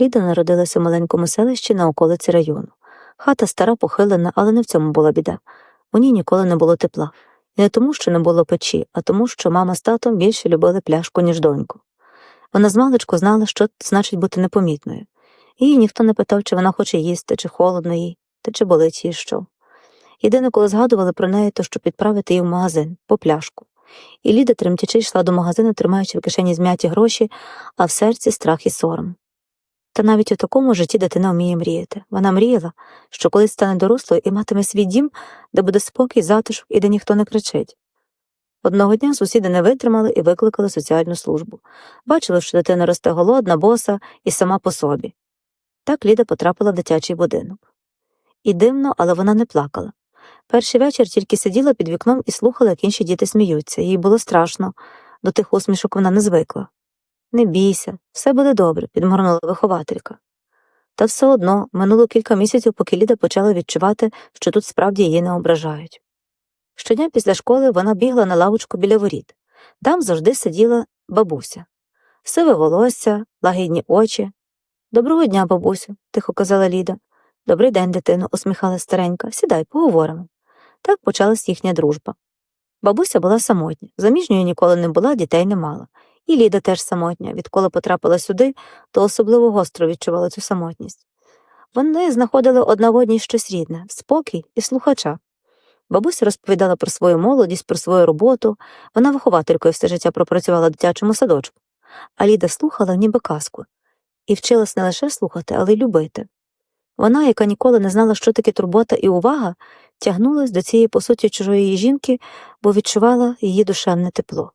Ліда народилася в маленькому селищі на околиці району. Хата стара похилена, але не в цьому була біда. У ній ніколи не було тепла. Не тому, що не було печі, а тому, що мама з татом більше любили пляшку, ніж доньку. Вона змалечку знала, що значить бути непомітною. Її ніхто не питав, чи вона хоче їсти, чи холодно їй, та чи болить їй що. Єдине, коли згадували про неї, то щоб відправити її в магазин по пляшку. І Ліда тремтячи йшла до магазину, тримаючи в кишені зм'яті гроші, а в серці страх і сором. Та навіть у такому житті дитина вміє мріяти. Вона мріяла, що колись стане дорослою і матиме свій дім, де буде спокій, затишок і де ніхто не кричить. Одного дня сусіди не витримали і викликали соціальну службу. Бачили, що дитина росте голодна, боса і сама по собі. Так Ліда потрапила в дитячий будинок. І дивно, але вона не плакала. Перший вечір тільки сиділа під вікном і слухала, як інші діти сміються. Їй було страшно, до тих усмішок вона не звикла. Не бійся, все буде добре, підморгнула вихователька. Та все одно минуло кілька місяців, поки Ліда почала відчувати, що тут справді її не ображають. Щодня після школи вона бігла на лавочку біля воріт. Там завжди сиділа бабуся. Сиве волосся, лагідні очі. Доброго дня, бабусю, тихо казала Ліда. Добрий день, дитино, усміхалась старенька. Сідай, поговоримо. Так почалась їхня дружба. Бабуся була самотня, заміжньою ніколи не була, дітей не мала. І Ліда теж самотня, відколи потрапила сюди, то особливо гостро відчувала цю самотність. Вони знаходили одна в одній щось рідне, спокій і слухача. Бабуся розповідала про свою молодість, про свою роботу. Вона вихователькою все життя пропрацювала в дитячому садочку. А Ліда слухала, ніби казку, і вчилась не лише слухати, але й любити. Вона, яка ніколи не знала, що таке турбота і увага, тягнулась до цієї, по суті, чужої жінки, бо відчувала її душевне тепло.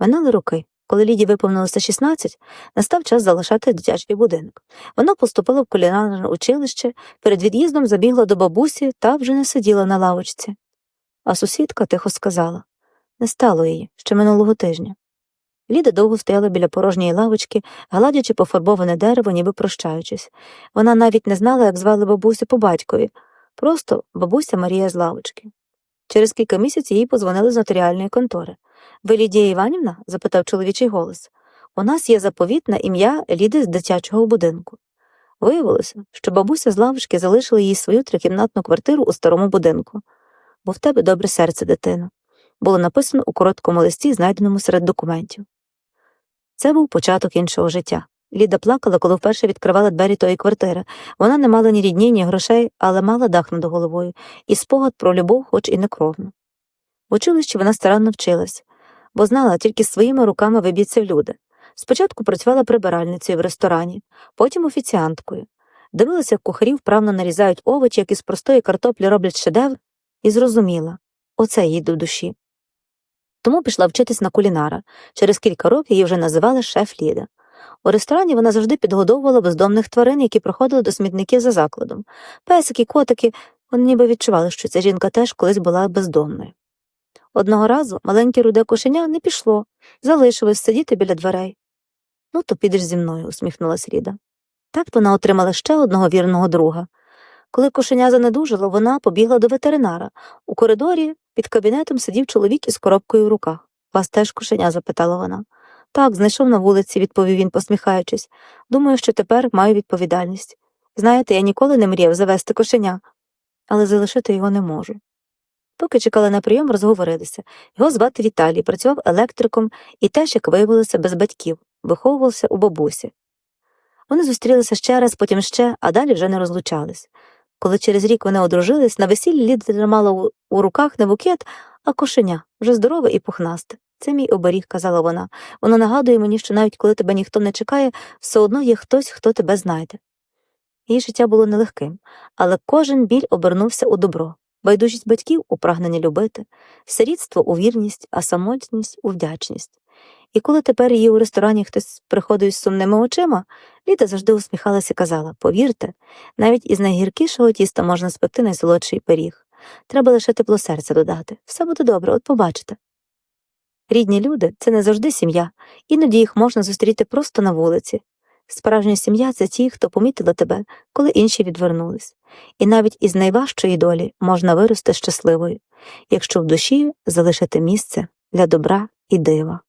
Минали роки. Коли Ліді виповнилося 16, настав час залишати дитячий будинок. Вона поступила в кулінарне училище, перед від'їздом забігла до бабусі та вже не сиділа на лавочці. А сусідка тихо сказала не стало її ще минулого тижня. Ліда довго стояла біля порожньої лавочки, гладячи пофарбоване дерево, ніби прощаючись. Вона навіть не знала, як звали бабусю по батькові, просто бабуся Марія з лавочки. Через кілька місяців їй позвонили з нотаріальної контори. Ви Лідія Іванівна? запитав чоловічий голос. У нас є заповіт на ім'я Ліди з дитячого будинку. Виявилося, що бабуся з лавочки залишила їй свою трикімнатну квартиру у старому будинку. Бо в тебе добре серце, дитино. Було написано у короткому листі, знайденому серед документів. Це був початок іншого життя. Ліда плакала, коли вперше відкривала двері тої квартири. Вона не мала ні рідні, ні грошей, але мала дах над головою, і спогад про любов, хоч і не кровну. В училищі вона старанно вчилась, бо знала, тільки своїми руками виб'ється люди. Спочатку працювала прибиральницею в ресторані, потім офіціанткою. Дивилася, як кухарі вправно нарізають овочі, як із простої картоплі роблять шедевр, і зрозуміла оце їй до душі. Тому пішла вчитись на кулінара. Через кілька років її вже називали шеф Ліда. У ресторані вона завжди підгодовувала бездомних тварин, які проходили до смітників за закладом. Песики, котики, вони ніби відчували, що ця жінка теж колись була бездомною. Одного разу маленьке руде кошеня не пішло, залишилось сидіти біля дверей. Ну, то підеш зі мною, усміхнулась Ріда. Так вона отримала ще одного вірного друга. Коли кошеня занедужило, вона побігла до ветеринара. У коридорі під кабінетом сидів чоловік із коробкою в руках. Вас теж кошеня? запитала вона. Так, знайшов на вулиці, відповів він, посміхаючись. Думаю, що тепер маю відповідальність. Знаєте, я ніколи не мріяв завести кошеня, але залишити його не можу. Поки чекали на прийом, розговорилися. Його звати Віталій, працював електриком і теж, як виявилося, без батьків, виховувався у бабусі. Вони зустрілися ще раз, потім ще, а далі вже не розлучались. Коли через рік вони одружились, на весіллі Ліда тримала у, у руках не букет, а кошеня, вже здорове і пухнасте. Це мій оберіг, казала вона. Воно нагадує мені, що навіть коли тебе ніхто не чекає, все одно є хтось, хто тебе знайде. Її життя було нелегким, але кожен біль обернувся у добро. Байдужість батьків у прагненні любити, сирітство у вірність, а самотність у вдячність. І коли тепер її у ресторані хтось приходив з сумними очима, Ліда завжди усміхалася і казала Повірте, навіть із найгіркішого тіста можна спекти найсолодший пиріг. Треба лише тепло серця додати. Все буде добре, от побачите. Рідні люди це не завжди сім'я, іноді їх можна зустріти просто на вулиці. Справжня сім'я це ті, хто помітили тебе, коли інші відвернулись. І навіть із найважчої долі можна вирости щасливою, якщо в душі залишити місце для добра і дива.